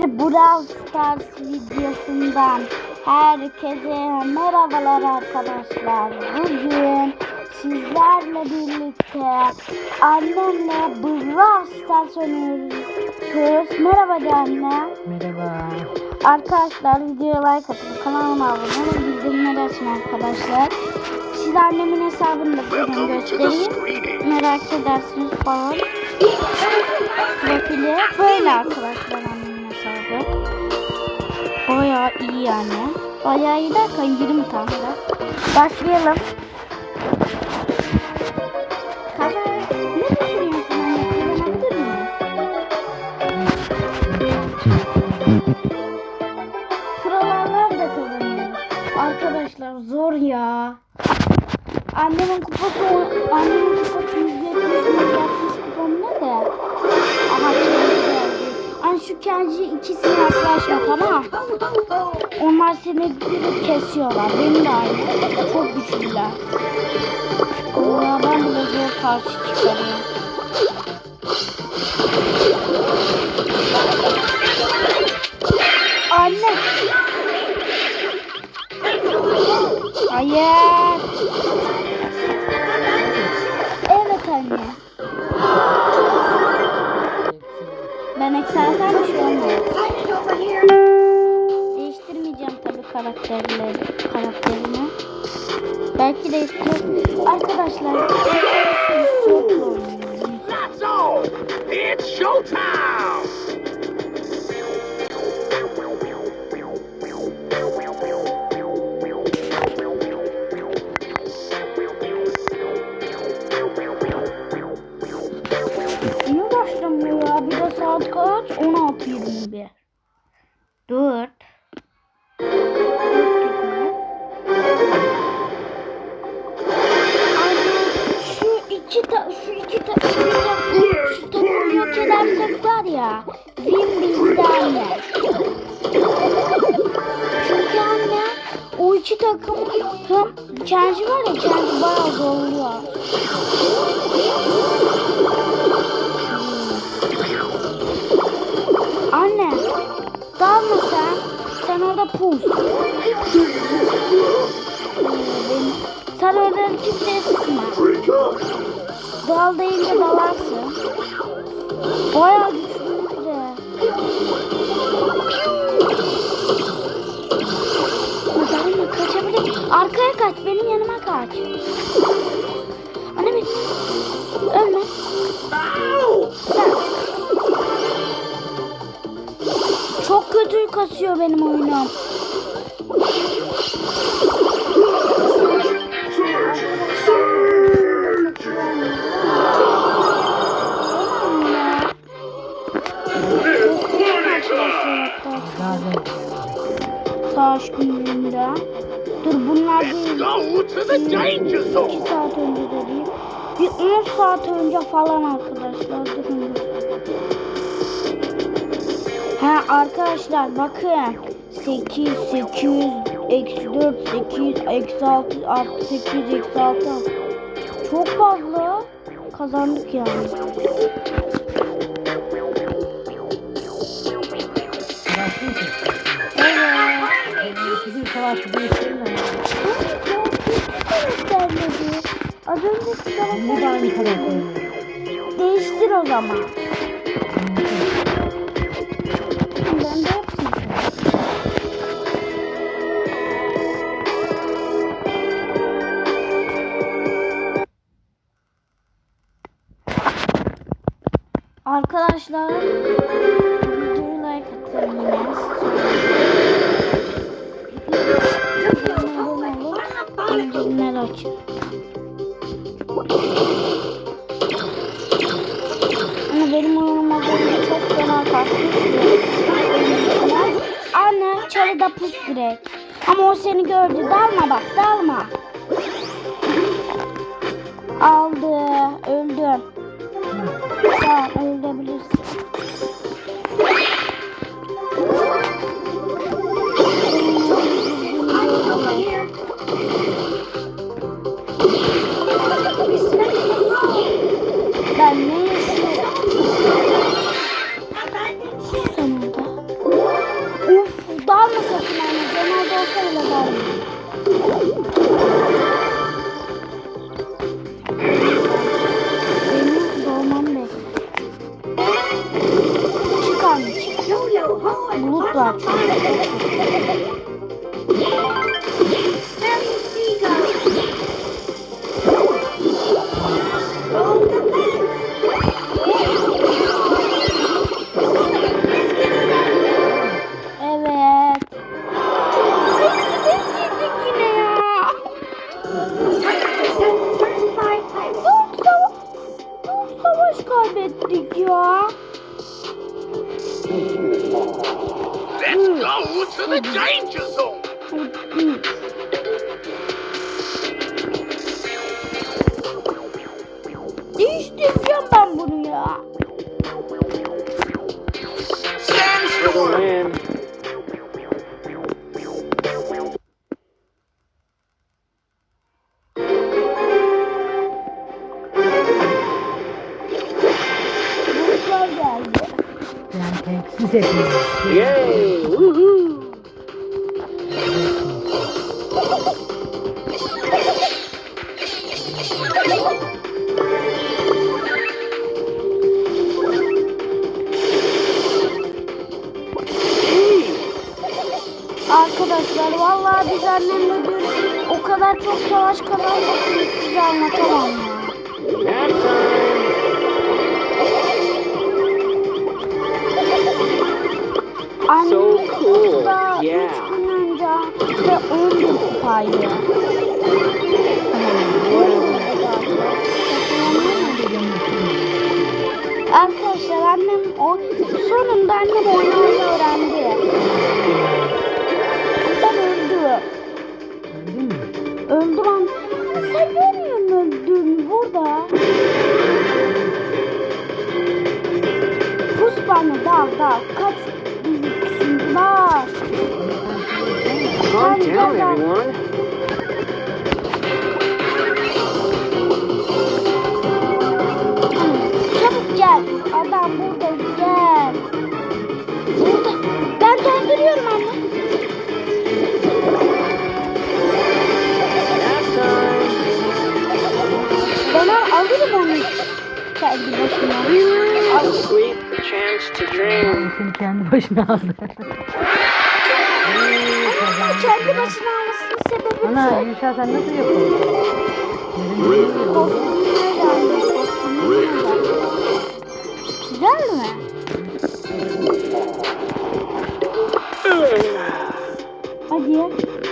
bir Brawl Stars videosundan herkese merhabalar arkadaşlar. Bugün sizlerle birlikte annemle Brawl Stars oynuyoruz. Merhaba de anne. Merhaba. Arkadaşlar videoya like atın, kanalıma abone olun, bildirimleri açın arkadaşlar. Size annemin hesabını da bugün göstereyim. Merak edersiniz falan. Profili böyle arkadaşlar. Bayağı iyi yani. Bayağı iyi derken 20 tane. Başlayalım. Buralar da kazanıyor. Arkadaşlar zor ya. Annemin kupası annemin Kenci ikisine yaklaşma tamam. Onlar seni kesiyorlar. Benim de aynı. Çok güçlüler. Ben bile zor karşı çıkarıyorum. Anne. Hayır. Ekselten bir şey olmaz. Değiştirmeyeceğim tabii karakterleri, karakterini. Belki değiştirir. Arkadaşlar. Şu takımı yok edersek var ya Win bizden de. Çünkü anne o iki takım hem Kenji var ya Kenji bayağı zorluyor. Anne, dalma sen. Sen orada pus. Sen orada kimseye sıkma. Dal deyince dalarsın. Bayağı güçlüyüz de. Dalma kaçabilir. Arkaya kaç, benim yanıma kaç. Anne. Ölme. Sen... Çok kötü kasıyor benim oyunum. Bazen Savaş günlüğünde. Dur bunlar değil. Go to the danger 2 zone. saat önce de değil. Bir 10 saat önce falan arkadaşlar. Durun. Ha arkadaşlar bakın. 8, 800, eksi 4, 8, eksi 6, artı 8, eksi 6. Çok fazla kazandık yani. Evet. Bizim ama. göstermedi. Az önce size Ne de aynı karakteri. Değiştir o zaman. Ben de. Arkadaşlar olun. Bildirimleri açın. Ama benim oyunum az önce çok fena kalkmıştı. Anne çalıda pus direkt. Ama o seni gördü. Dalma bak dalma. Aldı. Öldüm. Sen öldürebilirsin. Arkadaşlar vallahi biz annemle dün o kadar çok savaş kazandık ki size anlatamam ya. Nap time. Annem So cool. da Yeah. üç gün önce ve 10 bin kupaydı. Arkadaşlar annem o sonunda annem oynamayı öğrendi. Öldüm an. Sen görmüyor musun öldüğümü burada? Pus bana dal dal. Kaç büyüksün dal. Calm down, everyone. Kendi başıma. Relax and sleep. Chance to dream. Ben seni kendi başına aldı. Kendi başına almasının sebebi Ana. Gülşah sen nasıl yapıyorsun? Güzel mi? Hadi.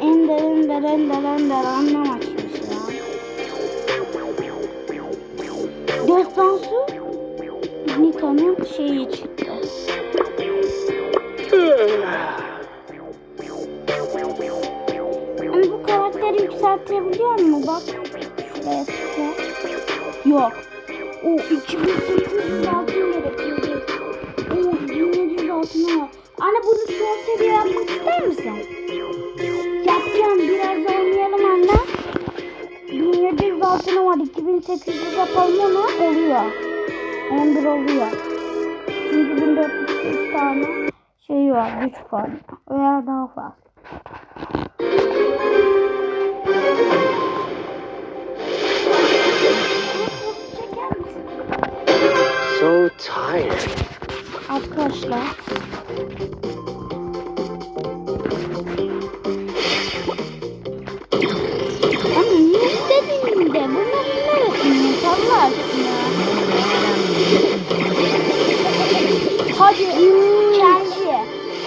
Ender ender ender ender anlam Destansı Nika'nın şeyi çıktı. Ama bu karakteri yükseltebiliyor mu? Bak. Şuraya tıkla. Yok. O 2800 altın gerekiyor. O 1700 altına var. Anne bunu son seviye yapmak ister misin? 1700 altına var. 2800 yapalım onu. Oluyor. 11 oluyor. Çünkü 1400 tane şey var. Güç var. Veya daha fazla. So tired. Arkadaşlar. Hadi kendi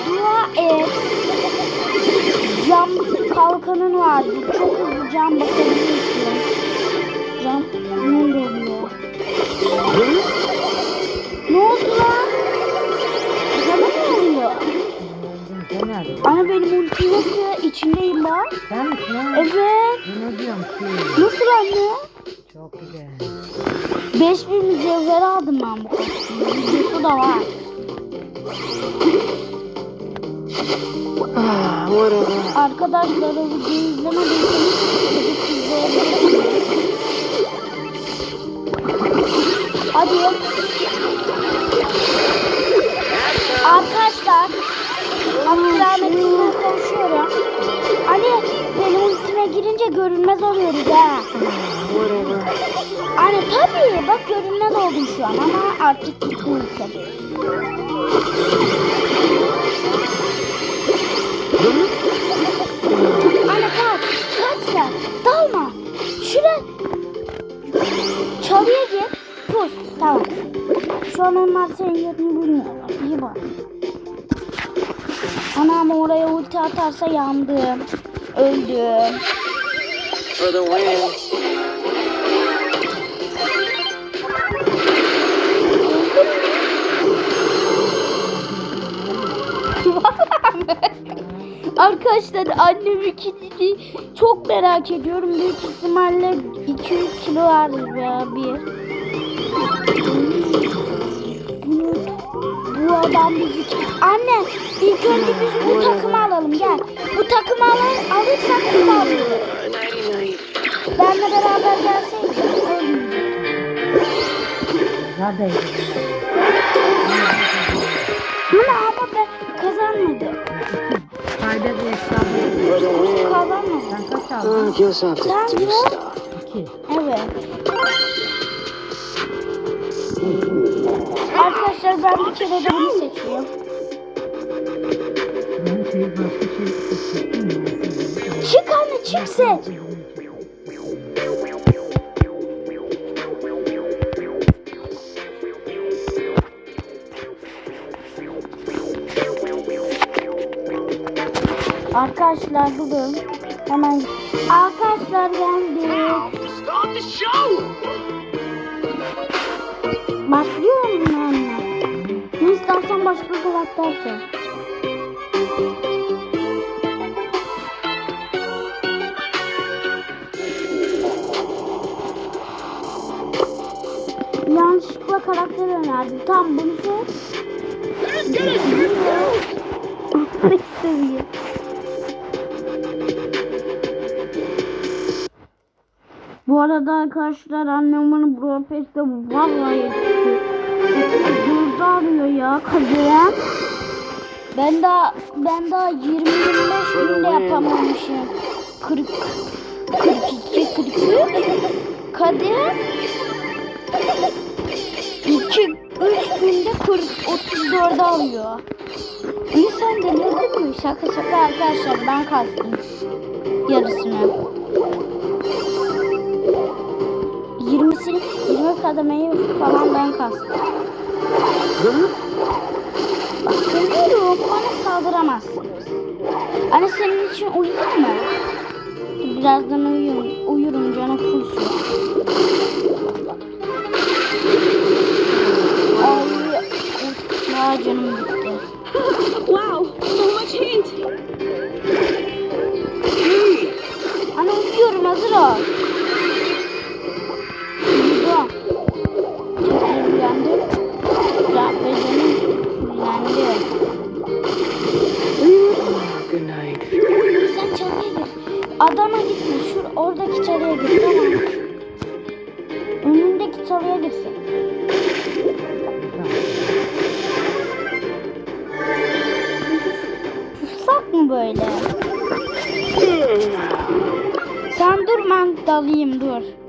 dua et. Cam kalkanın vardı. Çok hızlı cam basabilirsin. Cam ne oluyor? Ne oldu lan? Sana ne oluyor? Ana benim ultim nasıl? İçindeyim bak. Sen misin ha? Evet. Ben ne diyorum ki? Nasıl anne? Çok güzel. 5000 mücevher aldım ben bu kostümü. Videosu da var. Ah. Arkadaşlar o videoyu izlemediyseniz gidip izleyebilirsiniz. Hadi. Arkadaşlar. Abdülhamit'le konuşuyorum. görünmez oluyoruz ha. Anne tabii bak görünmez oldum şu an ama artık gitti ülke. Anne kaç. Kaç sen. Dalma. Şuraya. Çalıya gir. Pus. Tamam. Şu an onlar senin yerini bilmiyorlar. İyi bak. Anam oraya ulti atarsa yandım. Öldüm. For the win. Arkadaşlar annem ikinci çok merak ediyorum. Büyük ihtimalle 200 kilo vardır veya bir. Bu, adam bizi... Anne ilk önce biz bu takımı alalım gel. Bu takımı al alırsak bunu alıyoruz. Benle beraber ölmeyecektik. Neredeydi Bunu ama ben kazanmadım. Kaç Sen. İki. Evet. Arkadaşlar ben bir kere de bunu seçiyorum. Ben şey başka şey. Çık anne çık seç. Arkadaşlar durun. Hemen. Arkadaşlar geldi. Start the show. Başlıyor mu anne? Ne istersen başka karakter seç. Yanlışlıkla karakter önerdim. Tamam bunu seç. Atlayı seviyor. Bu arada arkadaşlar annem bana Pass'te vallahi Burada arıyor ya kadın. Ben daha ben daha 20 25 günde yapamamışım. 40 42 43 Kadir 2 3 günde 40 34 alıyor. İyi sen denedin mi? Şaka şaka arkadaşlar ben kastım. Yarısını. 20'sini 20 kademeyi falan ben kastım. Bak görüyorum bana saldıramazsınız. Anne senin için uyuyayım mı? Birazdan uyurum, uyurum canım full. Ay, canım gitti. Wow, so much heat. Anne uyuyorum hazır ol. Adama gitme. Şur oradaki çalıya gir. Tamam. Önündeki çalıya girsin. Pussak mı böyle? Sen dur ben dalayım dur.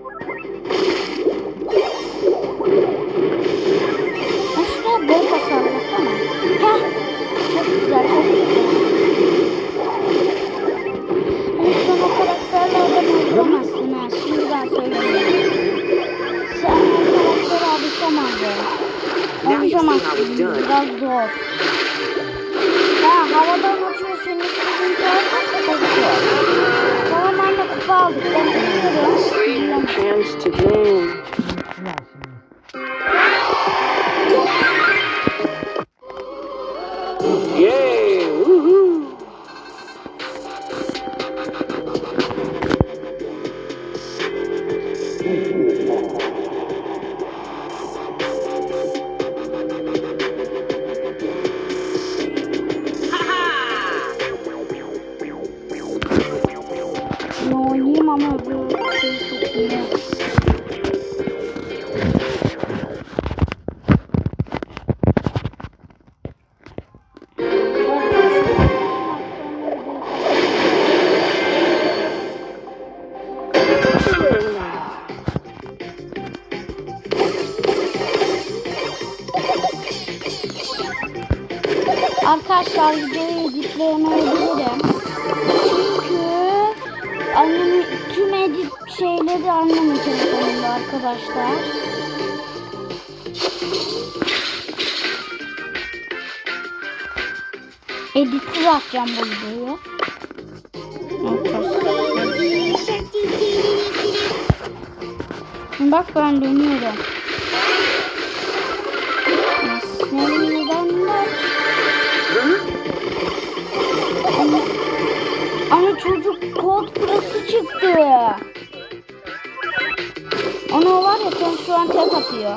Now you see how it's Alışamazsın. done. Biraz zor. Ha havadan atıyorsun istediğin tarafa çok zor. Tamam anne kupa aldık. Ben biliyorum. Arkadaşlar videoyu editleyemeyebilirim. Çünkü annemin tüm edit şeyleri annemin telefonunda arkadaşlar. Editsiz atacağım bu videoyu. Bak ben dönüyorum. Çocuk kod pırası çıktı. Ona var ya sen şu an tek atıyor.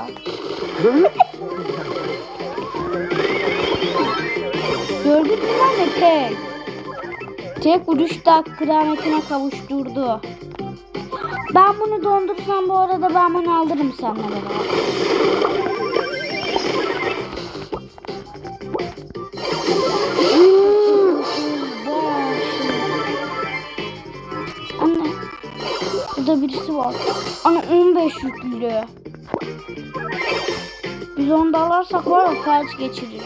Gördün mü lan tek? Tek vuruşta kıyametine kavuşturdu. Ben bunu dondursam bu arada ben bunu alırım seninle Burada birisi var. Ana 15 yüklü. Biz onu da alarsak var ya felç geçiririz.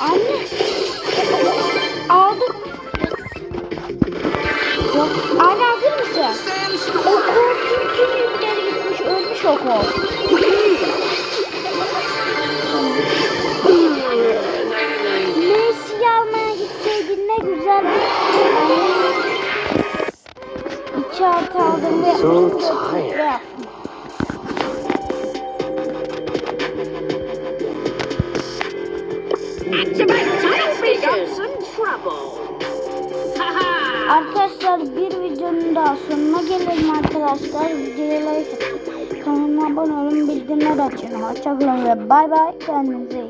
Anne. Aldık. Anne hazır mısın? O kol tüm tüm yükleri gitmiş. Ölmüş o kol. So tired. Arkadaşlar bir videonun daha sonuna gelelim arkadaşlar. Videoya like atın. Kanalıma abone olun. Bildirimler açın. Hoşçakalın ve bay bay. Kendinize iyi.